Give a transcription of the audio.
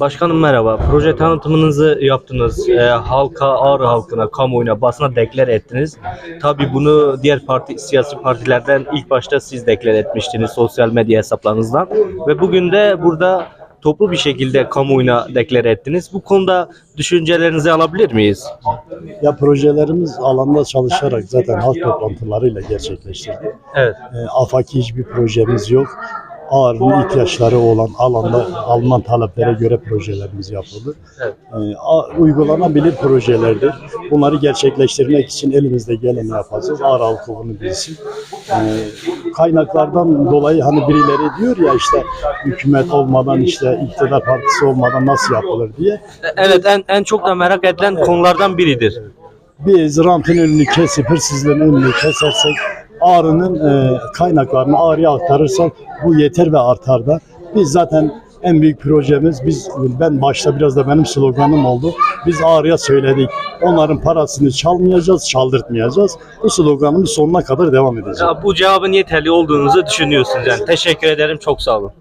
Başkanım merhaba. Proje tanıtımınızı yaptınız. Ee, halka, Ağrı halkına, kamuoyuna, basına deklar ettiniz. Tabii bunu diğer parti siyasi partilerden ilk başta siz deklar etmiştiniz sosyal medya hesaplarınızdan. Ve bugün de burada toplu bir şekilde kamuoyuna deklar ettiniz. Bu konuda düşüncelerinizi alabilir miyiz? Ya projelerimiz alanda çalışarak zaten halk toplantılarıyla gerçekleştirdik. Evet. E, afaki hiçbir projemiz yok. Ağrı'nın ihtiyaçları olan alanda alınan taleplere göre projelerimiz yapıldı. Evet. E, a- uygulanabilir projelerdir. Bunları gerçekleştirmek için elimizde geleni yapacağız. Ağrı halkı bunu bilsin. E, kaynaklardan dolayı hani birileri diyor ya işte hükümet olmadan işte iktidar partisi olmadan nasıl yapılır diye. Evet en, en çok da merak edilen konulardan biridir. Biz rampın önünü kesip hırsızlığın önünü kesersek Ağrı'nın e, kaynaklarını Ağrı'ya aktarırsak bu yeter ve artar da. Biz zaten en büyük projemiz biz ben başta biraz da benim sloganım oldu. Biz Ağrı'ya söyledik. Onların parasını çalmayacağız, çaldırtmayacağız. Bu sloganımız sonuna kadar devam edecek. Ya, bu cevabın yeterli olduğunuzu düşünüyorsunuz yani. Teşekkür ederim. Çok sağ olun.